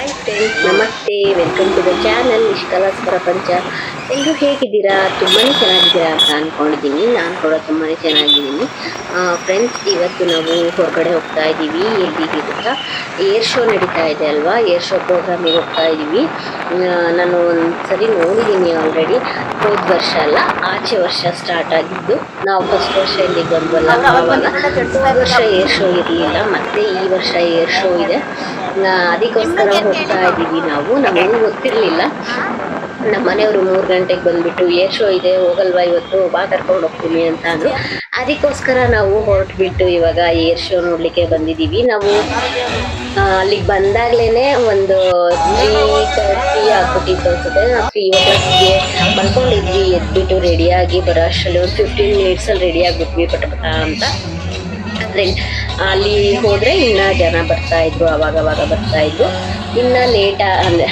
Hi friends ನಮಸ್ತೆ. Welcome to the channel Nishkalas Prapancha ಎಲ್ಲರೂ ಹೇಗಿದ್ದೀರಾ? ತುಂಬಾ ಚೆನ್ನಾಗಿದ್ದೀರಾ ಅಂತ ಅಂದ್ಕೊಂಡಿದ್ದೀನಿ ನಾನು ಕೂಡ ತುಂಬಾ ಚೆನ್ನಾಗಿದ್ದೀನಿ. ಫ್ರೆಂಡ್ಸ್ ಇವತ್ತು ನಾವು ಹೊರಗಡೆ ಹೋಗ್ತಾ ಇದ್ದೀವಿ ಎಲ್ಲಿಗೆ ಗೊತ್ತಾ ಏರ್ ಶೋ ನಡೀತಾ ಇದೆ ಅಲ್ವಾ? ಏರ್ ಶೋ ಪ್ರೋಗ್ರಾಮಿಗೆ ಹೋಗ್ತಾ ಇದ್ದೀವಿ ನಾನು ಒಂದು ಸರಿ ನೋಡಿದ್ದೀನಿ ಆಲ್ರೆಡಿ ಹೋದ ವರ್ಷ ಅಲ್ಲ ಆಚೆ ವರ್ಷ ಸ್ಟಾರ್ಟ್ ಆಗಿದ್ದು. ನಾವು ಫಸ್ಟ್ ವರ್ಷ ಇಲ್ಲಿಗೆ ಬಂದ್ವಲ್ಲ ಆವಾಗ ಹೋದ ವರ್ಷ ಏರ್ ಶೋ ಇರಲಿಲ್ಲ ಮತ್ತೆ ಈ ವರ್ಷ ಏರ್ ಶೋ ಇದೆ. ಅದಕ್ಕೋಸ್ಕರ ಹೋಗ್ತಾ ಇದ್ದೀವಿ ನಾವು. ನಮಗೂ ಗೊತ್ತಿರಲಿಲ್ಲ. ನಮ್ಮ ಮನೆಯವರು ಮೂರು ಗಂಟೆಗೆ ಬಂದ್ಬಿಟ್ಟು ಏರ್ ಶೋ ಇದೆ ಹೋಗಲ್ವಾ ಇವತ್ತು? ಬಾ ಕರ್ಕೊಂಡು ಹೋಗ್ತೀನಿ ಅಂತ ಅಂದ್ರು ಅದಕ್ಕೋಸ್ಕರ ನಾವು ಹೊರಟ್ಬಿಟ್ಟು ಇವಾಗ ಏರ್ ಶೋ ನೋಡಲಿಕ್ಕೆ ಬಂದಿದ್ದೀವಿ. ನಾವು ಅಲ್ಲಿಗೆ ಬಂದಾಗ್ಲೇ ಒಂದು ತ್ರೀ ತರ್ಟಿ ಆಗ್ಬಿಟ್ಟಿತ್ತು ಅನ್ಸುತ್ತೆ. ನಾವು ತ್ರೀ ಓ ಕ್ಲಾಕ್ಗೆ ಮಲ್ಕೊಂಡಿದ್ವಿ ಎದ್ಬಿಟ್ಟು ರೆಡಿಯಾಗಿ ಬರೋ ಅಷ್ಟರಲ್ಲಿ ಒಂದು ಫಿಫ್ಟೀನ್ ಮಿನಿಟ್ಸಲ್ಲಿ ರೆಡಿ ಆಗ್ಬಿಟ್ವಿ ಪಟ ಅಂತ. ಆದ್ರೆ, ಅಲ್ಲಿ ಹೋದರೆ ಇನ್ನ ಜನ ಬರ್ತಾ ಇದ್ರು ಅವಾಗ ಅವಾಗ ಬರ್ತಾ ಇದ್ರು. ಇನ್ನ ಲೇಟ್ ಅಂದರೆ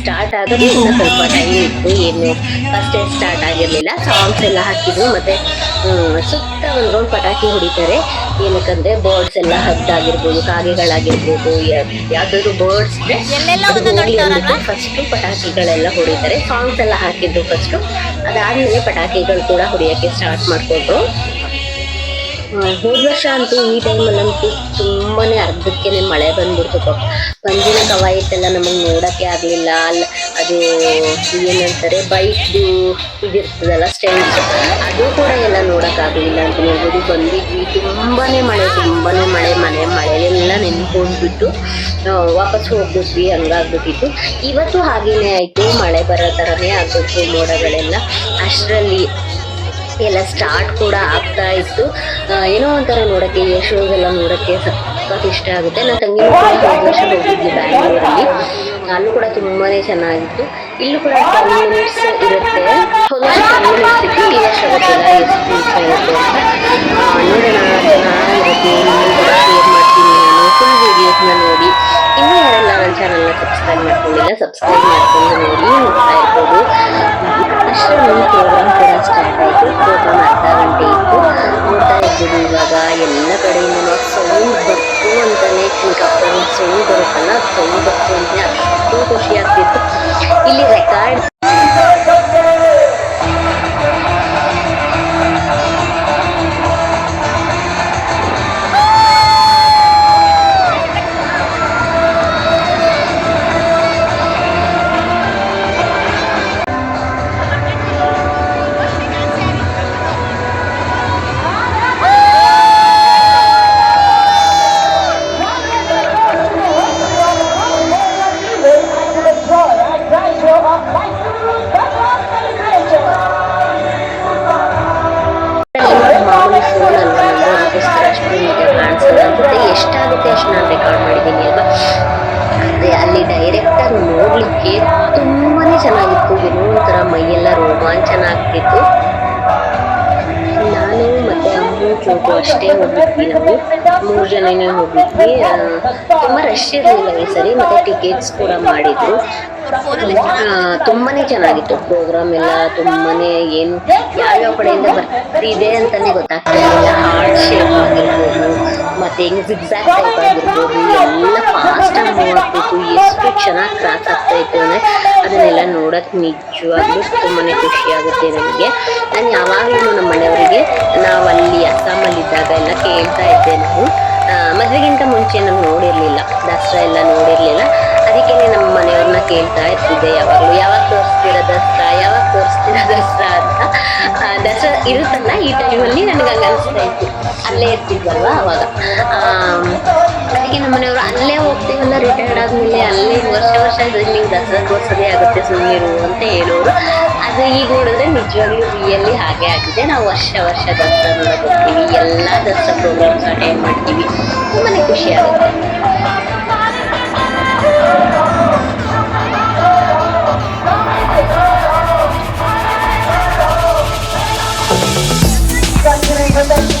ಸ್ಟಾರ್ಟ್ ಆಗೋದು ಇನ್ನೂ ಸ್ವಲ್ಪ ಟೈಮ್ ಇತ್ತು, ಏನು ಫಸ್ಟ್ ಸ್ಟಾರ್ಟ್ ಆಗಿರಲಿಲ್ಲ. ಸಾಂಗ್ಸ್ ಎಲ್ಲ ಹಾಕಿದ್ರು, ಮತ್ತೆ ಸುತ್ತ ಒಂದು ರೌಂಡ್ ಪಟಾಕಿ ಹೊಡಿತಾರೆ. ಏನಕ್ಕಂದ್ರೆ ಬರ್ಡ್ಸ್ ಎಲ್ಲ ಹದ್ದಾಗಿರ್ಬೋದು ಕಾಗೆಗಳಾಗಿರ್ಬೋದು ಯಾವ್ದಾದ್ರು ಬರ್ಡ್ಸ್ ಫಸ್ಟ್ ಪಟಾಕಿಗಳೆಲ್ಲ ಹೊಡಿತಾರೆ. ಸಾಂಗ್ಸ್ ಎಲ್ಲ ಹಾಕಿದ್ರು ಫಸ್ಟ್ ಅದಾದ್ಮೇಲೆ ಪಟಾಕಿಗಳು ಕೂಡ ಹೊಡಿಯಕ್ಕೆ ಸ್ಟಾರ್ಟ್ ಮಾಡ್ಕೊಂಡ್ರು. ಹೋದ್ ವರ್ಷ ಅಂತೂ ಈ ಟೈಮಲ್ಲಂತೂ ತುಂಬಾನೇ ಅರ್ಧಕ್ಕೆ ಮಳೆ ಬಂದ್ಬಿಡ್ತು ಪಾಪ. ಪಂಜಿನ ಕವಾಯತ್ತೆಲ್ಲ ನಮಗೆ ನೋಡಕ್ಕೆ ಆಗ್ಲಿಲ್ಲ. ಅಲ್ಲ ಅದು ಏನಂತಾರೆ, ಬೈಕ್ದು ಇದಿರ್ತದಲ್ಲ ಸ್ಟ್ಯಾಂಡ್ಸ್ ಅದು ಕೂಡ ಎಲ್ಲ ನೋಡಕ್ ಆಗ್ಲಿಲ್ಲ ಅಂತ ಹೇಳ್ಬೋದು. ಬಂದಿದ್ವಿ, ತುಂಬಾನೇ ಮಳೆ ತುಂಬಾನೇ ಮಳೆ, ಮನೆ, ಮಳೆಯೆಲ್ಲ ನೆನ್ಕೊಂಡ್ಬಿಟ್ಟು ವಾಪಸ್ ಹೋಗ್ಬಿಟ್ವಿ, ಹಂಗಾಗ್ಬಿಟ್ಟಿತ್ತು. ಇವತ್ತು ಹಾಗೇನೆ ಆಯ್ತು. ಮಳೆ ಬರೋ ಥರನೇ ಆಗ್ಬಿಟ್ಟು ಮೋಡಗಳೆಲ್ಲ. ಅಷ್ಟರಲ್ಲಿ ಎಲ್ಲ ಸ್ಟಾರ್ಟ್ ಕೂಡ ಆಗ್ತಾ ಇತ್ತು. ಏನೋ ಒಂಥರ ನೋಡಕ್ಕೆ ಶೋಸ್ ಎಲ್ಲ ನೋಡಕ್ಕೆ ಸಖತ್ ಇಷ್ಟ ಆಗುತ್ತೆ. ನನ್ನ ತಂಗಿ ಹೋದ ವರ್ಷ ಹೋಗಿದ್ವಿ ಬ್ಯಾಂಗ್ಳೂರಲ್ಲಿ ಅಲ್ಲೂ. ಕೂಡ ತುಂಬಾ ಚೆನ್ನಾಗಿತ್ತು. ಇಲ್ಲೂ ಕೂಡ ಮಿನಿಟ್ಸ್ ಇರುತ್ತೆ. ಈ ಕೂಡ ಮಾಡ್ತೀನಿ ನಾನು. ಫುಲ್ ವೀಡಿಯೋಸ್ನ ನೋಡಿ. ಇನ್ನೂ ಸಬ್ಸ್ಕ್ರೈಬ್ ಮಾಡ್ಕೊಂಡಿಲ್ಲ ಸಬ್ಸ್ಕ್ರೈಬ್ ಮಾಡ್ಕೊಂಡು ನೋಡಿ, ನೋಡ್ತಾ ಇರ್ಬೋದು. ಆಯಿತು ಪ್ರೋಗ್ರಾಮ್ ಅರ್ಧ ಗಂಟೆ ಇತ್ತು ನೋಡ್ತಾ ಇವಾಗ ಎಲ್ಲ ಕಡೆಯಿಂದ ಸೌಂಡ್ ಬರ್ತು ಅಂತಲೇ ಹೆಲಿಕಾಪ್ಟರ್ ಸೌಂಡ್ ಬರುತ್ತಲ್ಲ ಸೌಂಡ್ ಬರ್ತು ಅಷ್ಟು ಖುಷಿ ಆಗ್ತಿತ್ತು ಇಲ್ಲಿ ರೆಕಾರ್ಡ್ ಆಗ್ತಿತ್ತು ನಾನು ಮತ್ತೆ ಅಮ್ಮು ಚೋಟು ಅಷ್ಟೇ ಹೋಗಿದ್ವಿ ನಾವು. ಮೂರು ಜನನೇ ಹೋಗಿದ್ವಿ. ತುಂಬಾ ರಶ್ ಇರಲಿಲ್ಲ ಈ ಸರಿ, ಮತ್ತೆ ಟಿಕೆಟ್ಸ್ ಕೂಡ ಮಾಡಿದ್ರು. ತುಂಬಾ ಚೆನ್ನಾಗಿತ್ತು ಪ್ರೋಗ್ರಾಮ್ ಎಲ್ಲ, ತುಂಬಾನೇ ಏನು ಯಾವ್ಯಾವ ಕಡೆಯಿಂದ ಬರ್ತಿದೆ ಅಂತಾನೆ ಗೊತ್ತಾಗ್ತಾ ಇರಲಿಲ್ಲ ಹಾರ್ಟ್ ಶೇಪ್ ಆಗಿರ್ಬೋದು ಮತ್ತೆ ಹೆಂಗ್ ಜಿಗ್ಸಾಕ್ ಟೈಪ್ ಆಗಿರ್ಬೋದು ಎಲ್ಲ ಫಾಸ್ಟ್ ಆಗಿ ನೋಡ್ಬೇಕು ಎಷ್ಟು ಚೆನ್ನಾಗಿ ಕ್ರಾಸ್ ಆಗ್ತಾ ಇತ್ತು ಅಂದ್ರೆ ಅದನ್ನೆಲ್ಲ ನೋಡಕ್ ನಿಜವಾಗ್ಲೂ ತುಂಬಾನೇ ಖುಷಿ ಆಗುತ್ತೆ ನನಗೆ ನಾನು ಯಾವಾಗಲೂ ನಮ್ಮ ಮನೆಯವರಿಗೆ ನಾವು ಅಲ್ಲಿ ಅಸ್ಸಾಮಲ್ಲಿ ಇದ್ದಾಗ ಎಲ್ಲ ಕೇಳ್ತಾ ಇದ್ದೆ ನಾವು ಮದುವೆಗಿಂತ ಮುಂಚೆ ನಾನು ನೋಡಿರ್ಲಿಲ್ಲ ದಸರಾ ಎಲ್ಲ ನೋಡಿರ್ಲಿಲ್ಲ ಅದಕ್ಕೆ ನಮ್ಮ ಮನೆಯವ್ರನ್ನ ಕೇಳ್ತಾ ಇರ್ತಿದ್ದೆ ಯಾವಾಗಲೂ ಯಾವಾಗ ತೋರಿಸ್ತೀರ ದಸರಾ ಯಾವಾಗ ತೋರಿಸ್ತೀರ ದಸರಾ ಅಂತ ದಸರಾ ಇರುತ್ತಲ್ಲ ಈ ಟೈಮಲ್ಲಿ ನನಗೆ ಹಂಗೆ ಅನಿಸ್ತಾ ಇತ್ತು. ಅಲ್ಲೇ ಇರ್ತಿದ್ವಲ್ವ ಅವಾಗ. ಅದಕ್ಕೆ ನಮ್ಮ ಮನೆಯವರು ಅಲ್ಲೇ ಹೋಗ್ತೀವಲ್ಲ ರಿಟೈರ್ಡ್ ಆದಮೇಲೆ ಅಲ್ಲೇ ವರ್ಷ ವರ್ಷ ನಿಮ್ಗೆ ದಸರಾ ತೋರ್ಸೋದೇ ಆಗುತ್ತೆ ಸುಮ್ಮನಿರು ಅಂತ ಹೇಳೋರು. ಅದು ಈಗ ನೋಡಿದ್ರೆ ನಿಜವಾಗ್ಲೂ ರಿಯಲ್ಲಿ ಹಾಗೆ ಆಗಿದೆ. ನಾವು ವರ್ಷ ವರ್ಷ ದಸರಾ ನೋಡಕ್ ಹೋಗ್ತೀವಿ. ಎಲ್ಲ ದಸರಾ ಪ್ರೋಗ್ರಾಮ್ಸ್ ಅಟೆಂಡ್ ಮಾಡ್ತೀವಿ. ತುಂಬಾ ಖುಷಿ ಆಗುತ್ತೆ. Thank you.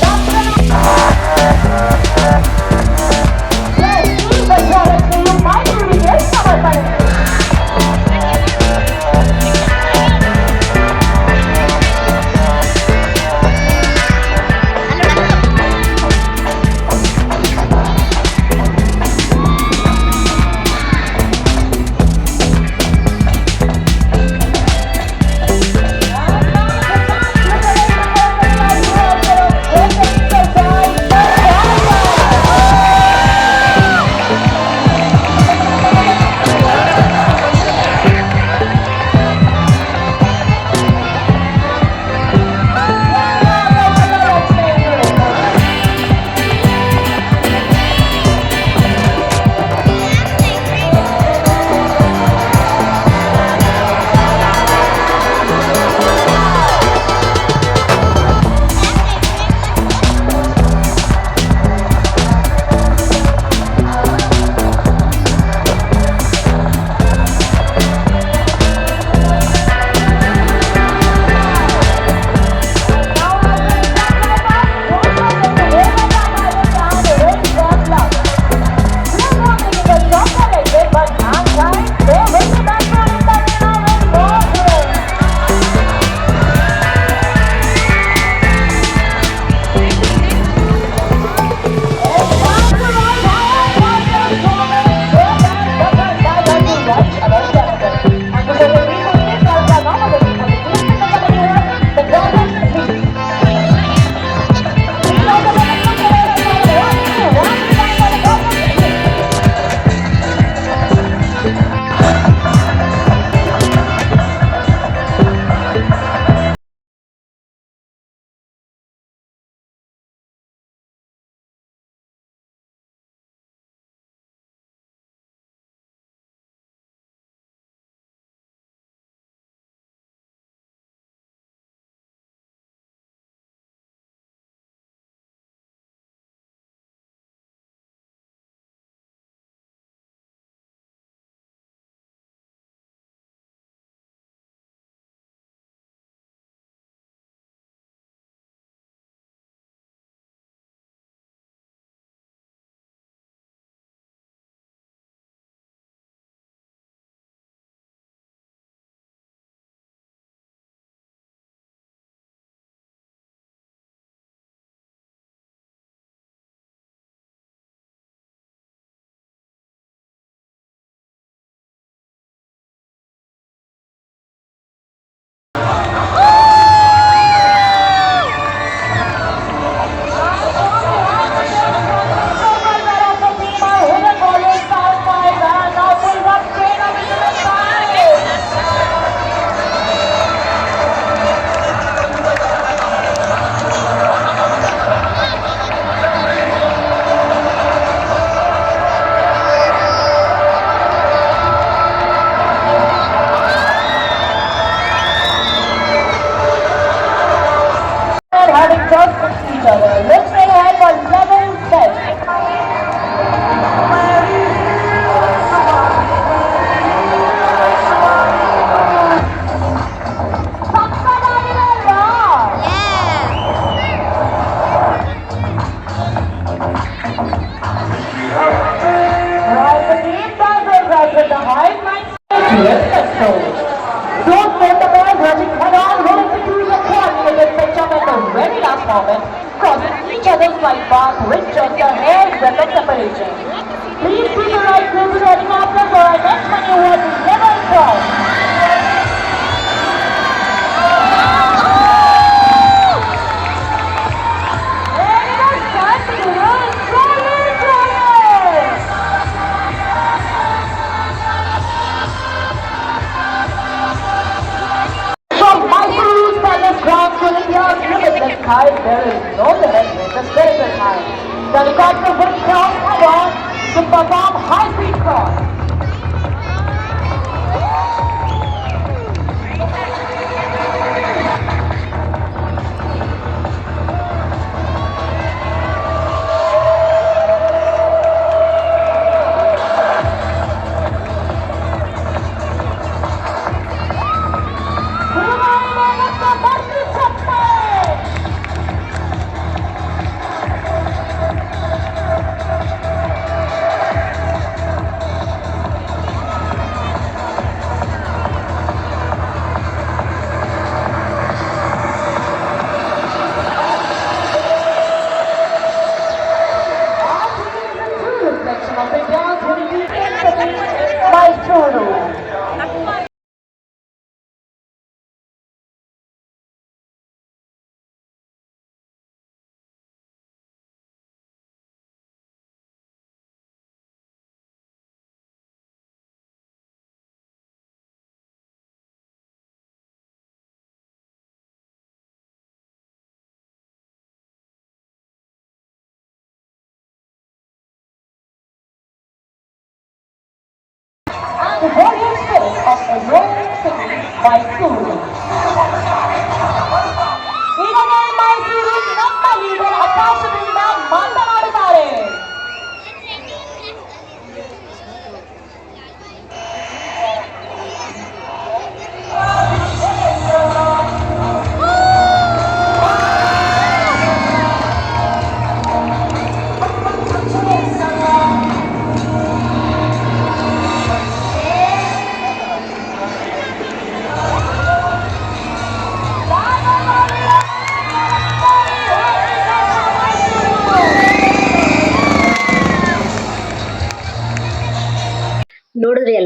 白色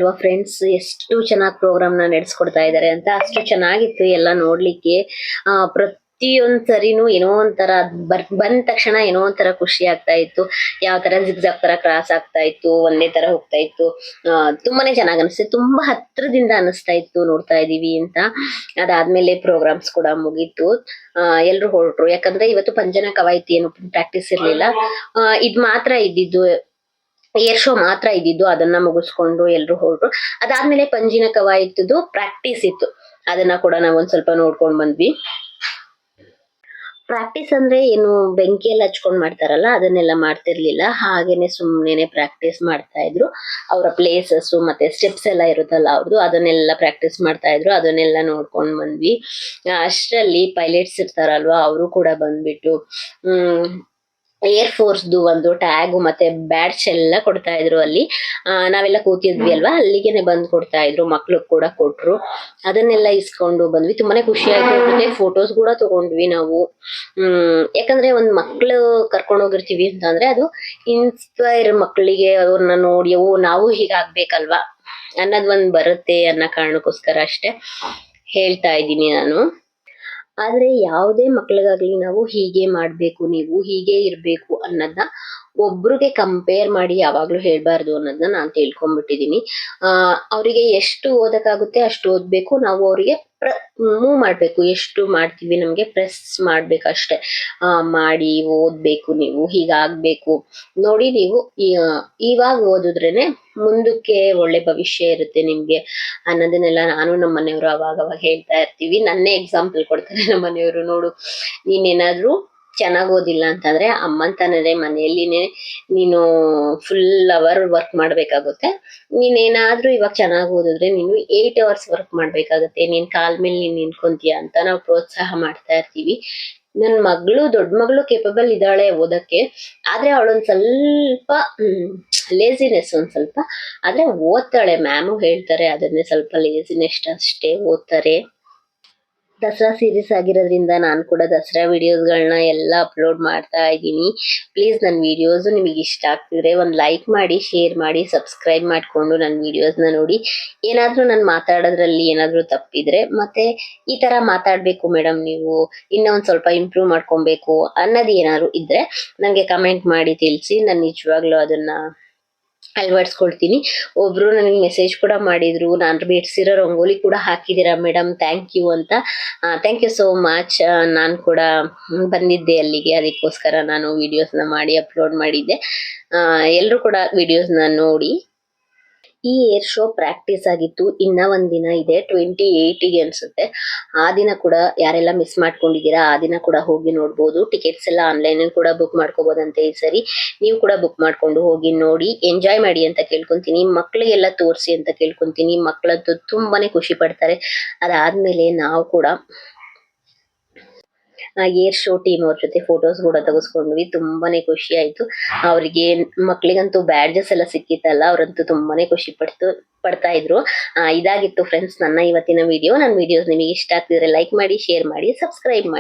ಅಲ್ವಾ ಫ್ರೆಂಡ್ಸ್ ಎಷ್ಟು ಚೆನ್ನಾಗಿ ಪ್ರೋಗ್ರಾಮ್ನ ನಡೆಸ್ಕೊಡ್ತಾ ಇದ್ದಾರೆ ಅಂತ ಅಷ್ಟು ಚೆನ್ನಾಗಿತ್ತು ಎಲ್ಲ ನೋಡ್ಲಿಕ್ಕೆ. ಆ, ಪ್ರತಿಯೊಂದ್ ಸರಿನೂ ಏನೋ ಒಂಥರ ಬರ್, ಬಂದ ತಕ್ಷಣ ಏನೋ ಒಂಥರ ಖುಷಿ ಆಗ್ತಾ ಇತ್ತು. ಯಾವ ತರ ಜಿಗ್ಜಾಗ್ ತರ ಕ್ರಾಸ್ ಆಗ್ತಾ ಇತ್ತು, ಒಂದೇ ತರ ಹೋಗ್ತಾ ಇತ್ತು. ತುಂಬಾನೇ ಚೆನ್ನಾಗ್ ಅನಿಸ್ತು. ತುಂಬಾ ಹತ್ರದಿಂದ ಅನಿಸ್ತಾ ಇತ್ತು ನೋಡ್ತಾ ಇದೀವಿ ಅಂತ. ಅದಾದ್ಮೇಲೆ ಪ್ರೋಗ್ರಾಮ್ಸ್ ಕೂಡ ಮುಗೀತು. ಆ, ಎಲ್ರು ಹೊರಟ್ರು. ಯಾಕಂದ್ರೆ ಇವತ್ತು ಪಂಜನ ಕವಾಯಿತಿ ಏನು ಪ್ರಾಕ್ಟೀಸ್ ಇರ್ಲಿಲ್ಲ. ಇದ್ ಮಾತ್ರ ಇದ್ದಿದ್ದು ಏರ್ ಶೋ ಮಾತ್ರ ಇದ್ದಿದ್ದು, ಅದನ್ನ ಮುಗಿಸ್ಕೊಂಡು ಎಲ್ರು ಹೊರಟು ಅದಾದ್ಮೇಲೆ ಪಂಜಿನ ಕವಾಯತದ್ದು ಪ್ರಾಕ್ಟೀಸ್ ಇತ್ತು. ಅದನ್ನ ಕೂಡ ನಾವೊಂದ್ ಸ್ವಲ್ಪ ನೋಡ್ಕೊಂಡ್ ಬಂದ್ವಿ. ಪ್ರಾಕ್ಟೀಸ್ ಅಂದ್ರೆ ಏನು, ಬೆಂಕಿಯಲ್ಲಿ ಹಚ್ಕೊಂಡ್ ಮಾಡ್ತಾರಲ್ಲ, ಅದನ್ನೆಲ್ಲ ಮಾಡ್ತಿರ್ಲಿಲ್ಲ. ಹಾಗೇನೆ ಸುಮ್ನೆನೆ ಪ್ರಾಕ್ಟೀಸ್ ಮಾಡ್ತಾ ಇದ್ರು. ಅವರ ಪ್ಲೇಸಸ್ ಮತ್ತೆ ಸ್ಟೆಪ್ಸ್ ಎಲ್ಲ ಇರುತ್ತಲ್ಲ ಅವ್ರದ್ದು ಅದನ್ನೆಲ್ಲ ಪ್ರಾಕ್ಟೀಸ್ ಮಾಡ್ತಾ ಇದ್ರು. ಅದನ್ನೆಲ್ಲ ನೋಡ್ಕೊಂಡ್ ಬಂದ್ವಿ. ಅಷ್ಟರಲ್ಲಿ ಪೈಲಟ್ಸ್ ಇರ್ತಾರಲ್ವಾ, ಅವರು ಕೂಡ ಬಂದ್ಬಿಟ್ಟು ಏರ್ ಫೋರ್ಸ್ದು ಒಂದು ಟ್ಯಾಗು ಮತ್ತೆ ಬ್ಯಾಡ್ಜ್ ಎಲ್ಲ ಕೊಡ್ತಾ ಇದ್ರು ಅಲ್ಲಿ. ನಾವೆಲ್ಲ ಕೂತಿದ್ವಿ ಅಲ್ವಾ ಅಲ್ಲಿಗೆನೆ ಬಂದ್ ಕೊಡ್ತಾ ಇದ್ರು, ಮಕ್ಳು ಕೂಡ ಕೊಟ್ರು. ಅದನ್ನೆಲ್ಲ ಇಸ್ಕೊಂಡು ಬಂದ್ವಿ. ತುಂಬಾನೇ ಖುಷಿ ಆಯ್ತು ಮತ್ತೆ ಫೋಟೋಸ್ ಕೂಡ ತಗೊಂಡ್ವಿ ನಾವು. ಹ್ಮ್, ಯಾಕಂದ್ರೆ ಒಂದ್ ಮಕ್ಳು ಕರ್ಕೊಂಡು ಹೋಗಿರ್ತೀವಿ ಅಂತಂದ್ರೆ ಅದು ಇನ್ಸ್ಪೈರ್ ಮಕ್ಕಳಿಗೆ ಅವ್ರನ್ನ ನೋಡಿ, ಓ, ನಾವು ಹೀಗಾಗ್ಬೇಕಲ್ವಾ ಅನ್ನೋದ್ ಒಂದ್ ಬರುತ್ತೆ ಅನ್ನೋ ಕಾರಣಕ್ಕೋಸ್ಕರ ಅಷ್ಟೇ ಹೇಳ್ತಾ ಇದ್ದೀನಿ ನಾನು. ಆದ್ರೆ ಯಾವುದೇ ಮಕ್ಕಳಿಗಾಗ್ಲಿ ನಾವು ಹೀಗೆ ಮಾಡಬೇಕು ನೀವು ಹೀಗೆ ಇರಬೇಕು ಅನ್ನೋದನ್ನ ಒಬ್ರಿಗೆ ಕಂಪೇರ್ ಮಾಡಿ ಯಾವಾಗ್ಲೂ ಹೇಳ್ಬಾರ್ದು ಅನ್ನೋದನ್ನ ನಾನು ತಿಳ್ಕೊಂಡ್ಬಿಟ್ಟಿದೀನಿ ಆ, ಅವರಿಗೆ ಎಷ್ಟು ಓದಕ್ಕಾಗುತ್ತೆ ಅಷ್ಟು ಓದ್ಬೇಕು. ನಾವು ಅವರಿಗೆ ಮೂವ್ ಮಾಡ್ಬೇಕು. ಎಷ್ಟು ಮಾಡ್ತೀವಿ ನಮ್ಗೆ ಪ್ರೆಸ್ ಮಾಡ್ಬೇಕಷ್ಟೆ ಆ, ಮಾಡಿ ಓದ್ಬೇಕು ನೀವು, ಹೀಗಾಗ್ಬೇಕು. ನೋಡಿ ನೀವು ಇವಾಗ ಓದಿದ್ರೇನೆ ಮುಂದಕ್ಕೆ ಒಳ್ಳೆ ಭವಿಷ್ಯ ಇರುತ್ತೆ ನಿಮ್ಗೆ ಅನ್ನೋದನ್ನೆಲ್ಲ ನಾನು ನಮ್ಮ ಮನೆಯವರು ಅವಾಗ ಅವಾಗ ಹೇಳ್ತಾ ಇರ್ತೀವಿ. ನನ್ನೇ ಎಕ್ಸಾಂಪಲ್ ಕೊಡ್ತಾರೆ ನಮ್ಮ ಮನೆಯವರು. ನೋಡು, ನೀನೇನಾದ್ರೂ ಚೆನ್ನಾಗ್ ಓದಿಲ್ಲ ಅಂತಂದ್ರೆ ತಾನೇ ಮನೆಯಲ್ಲಿನೇ ನೀನು ಫುಲ್ ಅವರ್ ವರ್ಕ್ ಮಾಡ್ಬೇಕಾಗುತ್ತೆ. ನೀನೇನಾದ್ರೂ ಇವಾಗ ಚೆನ್ನಾಗಿ ಓದಿದ್ರೆ ನೀನು ಏಯ್ಟ್ ಅವರ್ಸ್ ವರ್ಕ್ ಮಾಡ್ಬೇಕಾಗತ್ತೆ. ನೀನ್ ಕಾಲ್ ಮೇಲೆ ನೀನ್ ನಿಂತ್ಕೊಂತೀಯ ಅಂತ ನಾವು ಪ್ರೋತ್ಸಾಹ ಮಾಡ್ತಾ ಇರ್ತೀವಿ. ನನ್ನ ಮಗಳು ದೊಡ್ಡ ಮಗಳು ಕೇಪಬಲ್ ಇದ್ದಾಳೆ ಓದಕ್ಕೆ. ಆದ್ರೆ ಅವಳೊಂದ್ ಸ್ವಲ್ಪ ಲೇಸಿನೆಸ್ ಒಂದ್ ಸ್ವಲ್ಪ. ಆದ್ರೆ ಓದ್ತಾಳೆ ಮ್ಯಾಮು ಹೇಳ್ತಾರೆ ಅದನ್ನೇ ಸ್ವಲ್ಪ ಲೇಸಿನೆಸ್ ಅಷ್ಟೇ ಓದ್ತಾರೆ. ದಸರಾ ಸೀರೀಸ್ ಆಗಿರೋದ್ರಿಂದ ನಾನು ಕೂಡ ದಸರಾ ವಿಡಿಯೋಸ್ಗಳನ್ನ ಎಲ್ಲ ಅಪ್ಲೋಡ್ ಮಾಡ್ತಾ ಇದ್ದೀನಿ. ಪ್ಲೀಸ್ ನನ್ನ ವಿಡಿಯೋಸ್ ನಿಮಗೆ ಇಷ್ಟ ಆಗ್ತಿದ್ರೆ ಒಂದು ಲೈಕ್ ಮಾಡಿ ಶೇರ್ ಮಾಡಿ ಸಬ್ಸ್ಕ್ರೈಬ್ ಮಾಡಿಕೊಂಡು ನನ್ನ ವಿಡಿಯೋಸ್ನ ನೋಡಿ. ಏನಾದರೂ ನಾನು ಮಾತಾಡೋದ್ರಲ್ಲಿ ಏನಾದರೂ ತಪ್ಪಿದ್ರೆ ಮತ್ತೆ ಈ ಥರ ಮಾತಾಡಬೇಕು ಮೇಡಮ್ ನೀವು. ಇನ್ನೂ ಒಂದು ಸ್ವಲ್ಪ ಇಂಪ್ರೂವ್ ಮಾಡ್ಕೊಬೇಕು ಅನ್ನೋದು ಏನಾದರೂ ಇದ್ರೆ ನನಗೆ ಕಮೆಂಟ್ ಮಾಡಿ ತಿಳಿಸಿ. ನಾನು ನಿಜವಾಗ್ಲೂ ಅದನ್ನ ಅಳವಡಿಸ್ಕೊಳ್ತೀನಿ. ಒಬ್ಬರು ನನಗೆ ಮೆಸೇಜ್ ಕೂಡ ಮಾಡಿದ್ರು. ನಾನು ಬಿಡಿಸಿರೋ ರಂಗೋಲಿ ಕೂಡ ಹಾಕಿದ್ದೀರಾ ಮೇಡಮ್ ಥ್ಯಾಂಕ್ ಯು ಅಂತ. ಥ್ಯಾಂಕ್ ಯು ಸೋ ಮಚ್ ನಾನು ಕೂಡ ಬಂದಿದ್ದೆ ಅಲ್ಲಿಗೆ. ಅದಕ್ಕೋಸ್ಕರ ನಾನು ವೀಡಿಯೋಸ್ನ ಮಾಡಿ ಅಪ್ಲೋಡ್ ಮಾಡಿದ್ದೆ. ಎಲ್ಲರೂ ಕೂಡ ವಿಡಿಯೋಸ್ನ ನೋಡಿ. ಈ ಏರ್ ಶೋ ಪ್ರಾಕ್ಟೀಸ್ ಆಗಿತ್ತು. ಇನ್ನ ಒಂದ್ ದಿನ ಇದೆ. ಟ್ವೆಂಟಿ ಏಯ್ಟಿಗೆ ಅನ್ಸುತ್ತೆ. ಆ ದಿನ ಕೂಡ ಯಾರೆಲ್ಲ ಮಿಸ್ ಮಾಡ್ಕೊಂಡಿದ್ದೀರಾ, ಆ ದಿನ ಕೂಡ ಹೋಗಿ ನೋಡ್ಬೋದು. ಟಿಕೆಟ್ಸ್ ಎಲ್ಲ ಆನ್ಲೈನ್ ಕೂಡ ಬುಕ್ ಮಾಡ್ಕೋಬಹುದಂತೆ ಈ ಸರಿ. ನೀವು ಕೂಡ ಬುಕ್ ಮಾಡ್ಕೊಂಡು ಹೋಗಿ ನೋಡಿ. ಎಂಜಾಯ್ ಮಾಡಿ ಅಂತ ಕೇಳ್ಕೊಂತೀನಿ. ಮಕ್ಳಿಗೆಲ್ಲ ತೋರಿಸಿ ಅಂತ ಕೇಳ್ಕೊಂತೀನಿ. ಮಕ್ಕಳಂತೂ ತುಂಬಾನೇ ಖುಷಿ ಪಡ್ತಾರೆ. ಅದಾದ್ಮೇಲೆ ನಾವು ಕೂಡ ಏರ್ ಶೋ ಟೀಮ್ ಅವ್ರ ಜೊತೆ ಫೋಟೋಸ್ ಕೂಡ ತೆಗೆಸ್ಕೊಂಡ್ವಿ. ತುಂಬಾನೇ ಖುಷಿ ಆಯ್ತು. ಅವ್ರಿಗೆ ಮಕ್ಕಳಿಗಂತೂ ಬ್ಯಾಡ್ಜಸ್ ಎಲ್ಲ ಸಿಕ್ಕಿತ್ತಲ್ಲ, ಅವರಂತೂ ತುಂಬಾನೇ ಖುಷಿ ಪಡ್ತು, ಪಡ್ತಾ ಇದ್ರು. ಇದಾಗಿತ್ತು ಫ್ರೆಂಡ್ಸ್ ನನ್ನ ಇವತ್ತಿನ ವಿಡಿಯೋ ನನ್ನ ವಿಡಿಯೋಸ್ ನಿಮಗೆ ಇಷ್ಟ ಆಗ್ತಿದ್ರೆ ಲೈಕ್ ಮಾಡಿ ಶೇರ್ ಮಾಡಿ ಸಬ್ಸ್ಕ್ರೈಬ್ ಮಾಡಿ.